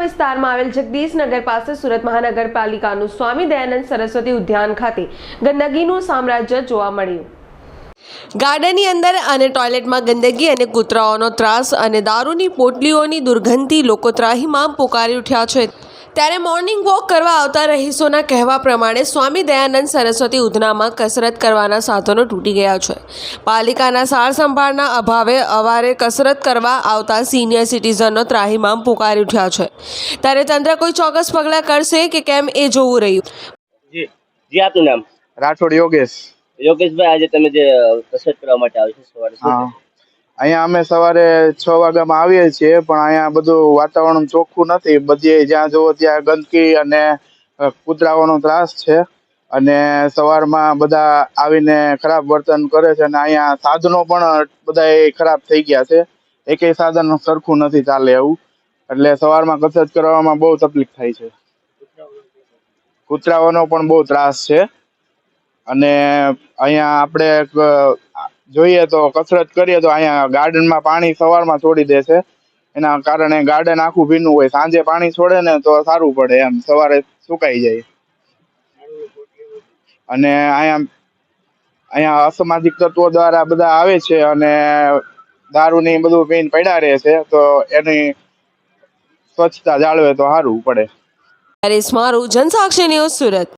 વિસ્તારમાં આવેલ જગદીશનગર પાસે સુરત મહાનગરપાલિકાનું સ્વામી દયાનંદ સરસ્વતી ઉદ્યાન ખાતે ગંદકીનું સામ્રાજ્ય જોવા મળ્યું. ગાર્ડનની અંદર અને ટોયલેટમાં ગંદકી અને કૂતરાઓનો ત્રાસ અને દારૂની પોટલીઓની દુર્ગંધથી લોકો ત્રાહીમામ પોકારી ઉઠ્યા છે. ત્યારે મોર્નિંગ વોક કરવા આવતા રહીશોના કહેવા પ્રમાણે સ્વામી દયાનંદ સરસ્વતી ઉધનામાં કસરત કરવાના સાધનો તૂટી ગયા છે. પાલિકાના સાર સંભાળના અભાવે અવારે કસરત કરવા આવતા સિનિયર સિટીઝનો ત્રાહીમામ પુકારી ઉઠ્યા છે. ત્યારે તંત્ર કોઈ ચોક્કસ પગલાં કરશે કે કેમ એ જોવું રહ્યું? જી જી આપનું નામ? રાઠોડ યોગેશ. યોગેશભાઈ આજે તમે જે કસરત કરવા માટે આવ્યો છો સવારે અહીંયા અમે સવારે છ વાગ્યામાં આવીએ છીએ, પણ અહીંયા બધું વાતાવરણ ચોખ્ખું નથી. બધી જ્યાં જુઓ ત્યાં ગંદકી અને કૂતરાઓનો ત્રાસ છે. અને સવારમાં બધા આવીને ખરાબ વર્તન કરે છે અને અહીંયા સાધનો પણ બધા ખરાબ થઈ ગયા છે. એકેય સાધન સરખું નથી ચાલે એવું. એટલે સવારમાં કસરત કરવામાં બહુ તકલીફ થાય છે. કૂતરાઓનો પણ બહુ ત્રાસ છે. અને અહીંયા આપણે જોઈએ તો કસરત કરીએ તો અહીંયા ગાર્ડનમાં પાણી સવારમાં છોડી દે છે. એના કારણે ગાર્ડન આખું ભીનું હોય. સાંજે પાણી છોડે ને તો સારું પડે એમ. સવારે સુકાઈ જાય. અને અહીંયા અહીંયા અસામાજિક તત્વો દ્વારા બધા આવે છે અને દારૂની બધું પીને પડ્યા રહે છે. તો એની સ્વચ્છતા જાળવે તો સારું પડે. હરીશ મારું જનસાક્ષી ન્યૂઝ સુરત